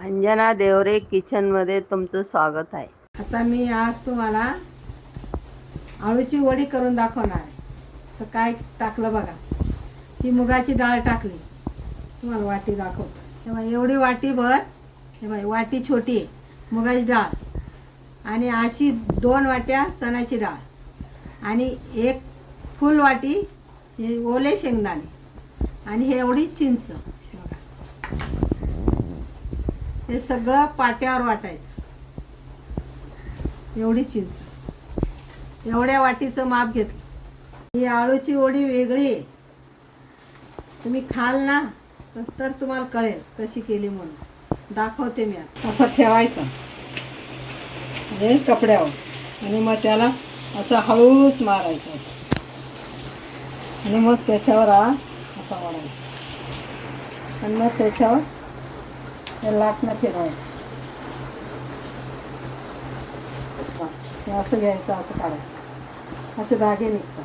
अंजना देवरे किचनमध्ये तुमचं स्वागत आहे. आता मी आज तुम्हाला आळूची वडी करून दाखवणार आहे. तर काय टाकलं बघा. ही मुगाची डाळ टाकली. तुम्हाला वाटी दाखवतो. तेव्हा एवढी वाटीभर तेव्हा वाटी छोटी आहे मुगाची डाळ. आणि अशी दोन वाट्या चण्याची डाळ. आणि एक फुल वाटी हे ओले शेंगदाणे. आणि हे एवढी चिंच. बघा. हे सगळं पाट्यावर वाटायचं. एवढी चिंच. एवढ्या वाटीचं माप घेतलं. ही आळूची ओढी वेगळी आहे. तुम्ही खाल ना तर तुम्हाला कळेल कशी केली म्हणून. दाखवते मी आता. असं ठेवायचं. हे कपड्यावर. आणि मग त्याला असं हळूच मारायचं असं. आणि मग त्याच्यावर हा असा वाढायचा आणि मग त्याच्यावर लाटणं फिरवायचं. असं घ्यायचं असं काढायचं. असे धागे निघतात.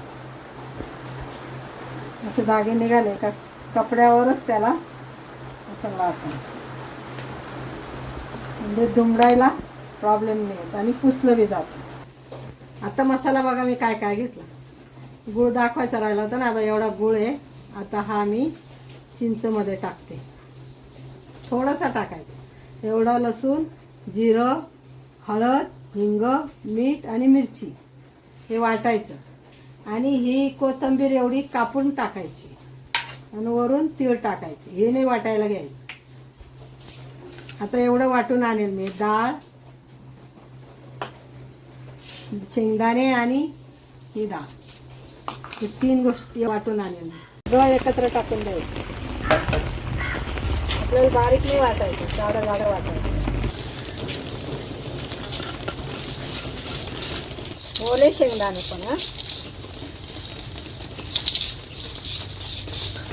असे धागे निघाले का कपड्यावरच त्याला असं लाटायचं म्हणजे दुमडायला प्रॉब्लेम नाही येत आणि पुसलं बी जातं. आता मसाला बघा मी काय काय घेतला. गुळ दाखवायचा राहिला होता ना बा एवढा गुळ आहे. आता हा मी चिंचमध्ये टाकते. थोडासा टाकायचा. एवढा लसूण जिरं हळद हिंग मीठ आणि मिरची हे वाटायचं. आणि ही कोथिंबीर एवढी कापून टाकायची. आणि वरून तीळ टाकायचे. हे नाही वाटायला घ्यायचं. आता एवढं वाटून आणेल मी. डाळ शेंगदाणे आणि ही डाळ. हे तीन गोष्टी वाटून आणेल मी. एकत्र टाकून द्यायचं. आपल्याला बारीक नाही वाटायचं जाडं जाडं वाटायचं. ओले शेंगदाणे पण हा?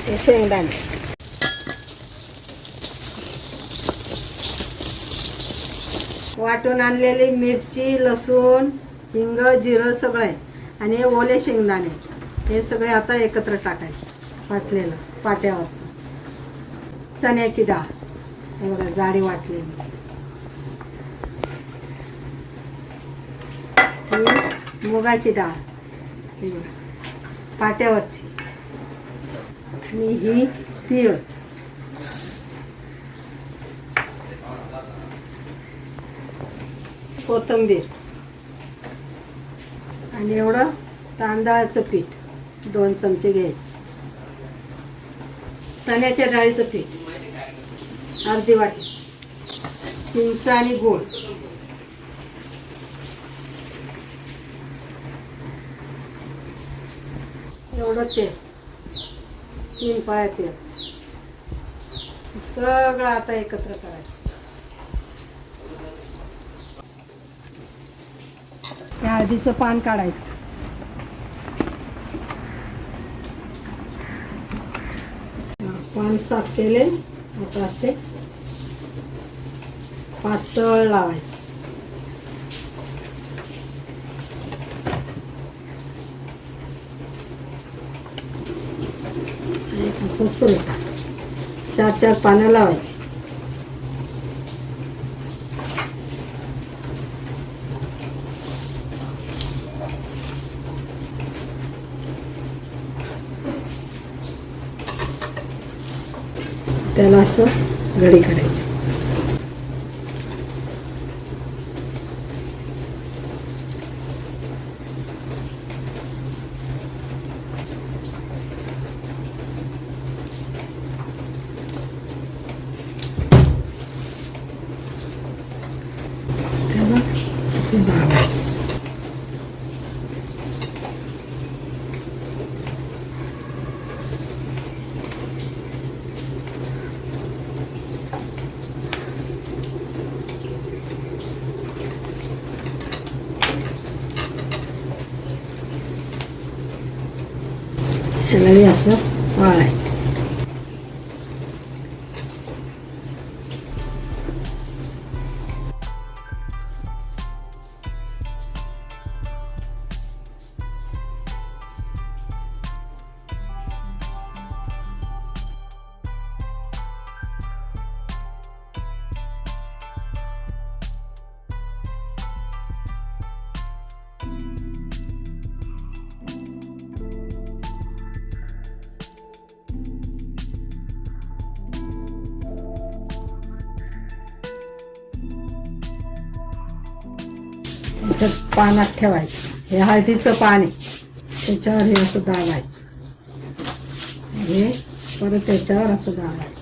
हे शेंगदाणे. वाटून आणलेली मिरची लसूण हिंग जिरं सगळं आहे. आणि हे ओले शेंगदाणे. हे सगळे आता एकत्र टाकायचं वाटलेलं पाट्यावरचं. चण्याची डाळ. हे बघा जाडी वाटलेली. ही मुगाची डाळ. हे बघा पाट्यावरची. आणि ही तीळ. कोथिंबीर. आणि एवढं तांदळाचं पीठ दोन चमचे घ्यायचं. चण्याच्या डाळीचं पीठ. अर्धी वाटी. चिंच आणि गोळ. एवढं तेल. तीन पळ्या तेल. सगळं आता एकत्र करायचं. त्या हळदीचं पान काढायचं हा, पान साफ केले. आता असे पातळ लावायचे. असं सुलटा. चार चार पानं लावायची. त्याला असं घडी करायची त्याला असं दाबायचं याला बी असं वाळायचं याच्यात पानात ठेवायचं. हे हळदीचं पाणी. त्याच्यावर हे असं दाबायचं. हे परत त्याच्यावर असं दाबायचं.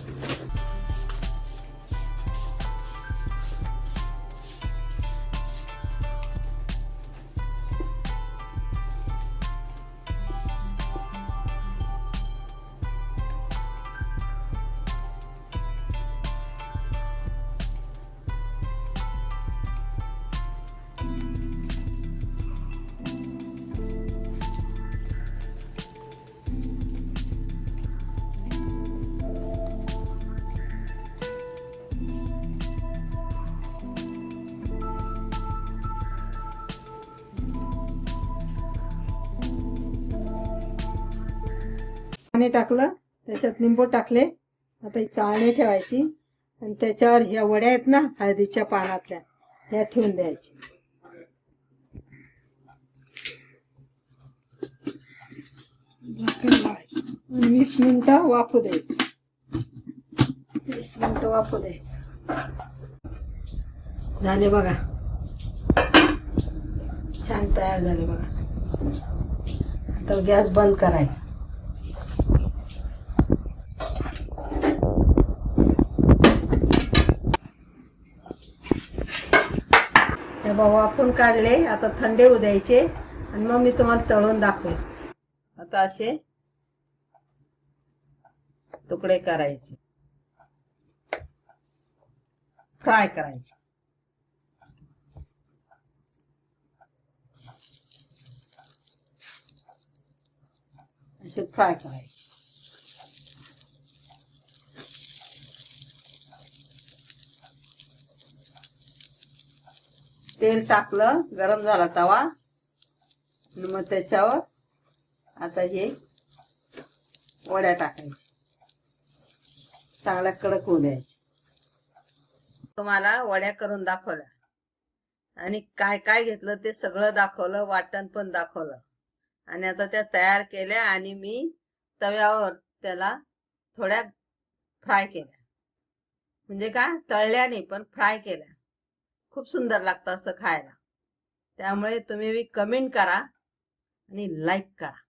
पाणी टाकलं त्याच्यात लिंबू टाकले आता ही चाळणी ठेवायची. आणि त्याच्यावर ह्या वड्या आहेत ना हळदीच्या पानातल्या ह्या ठेवून द्यायची वीस मिनिटं वाफू द्यायचं. वीस मिनिटं वाफू द्यायचं. झाले बघा. छान तयार झाले बघा. आता गॅस बंद करायचा. वाफून काढले आता थंडे होऊ द्यायचे आणि मग मी तुम्हाला तळून दाखवेन. आता असे तुकडे करायचे. फ्राय करायचे. असे फ्राय करायचे. तेल टाकलं गरम झाला तवा. आणि मग त्याच्यावर आता हे वड्या टाकायच्या चांगल्या कडक होऊ द्यायच्या तुम्हाला वड्या करून दाखवल्या. आणि काय काय घेतलं ते सगळं दाखवलं वाटण पण दाखवलं. आणि आता त्या तयार केल्या आणि मी तव्यावर त्याला थोड्या फ्राय केल्या. म्हणजे काय? तळल्या नाही पण फ्राय केल्या. खूप सुंदर लागतं असं खायला. त्यामुळे तुम्ही कमेंट करा आणि लाईक करा.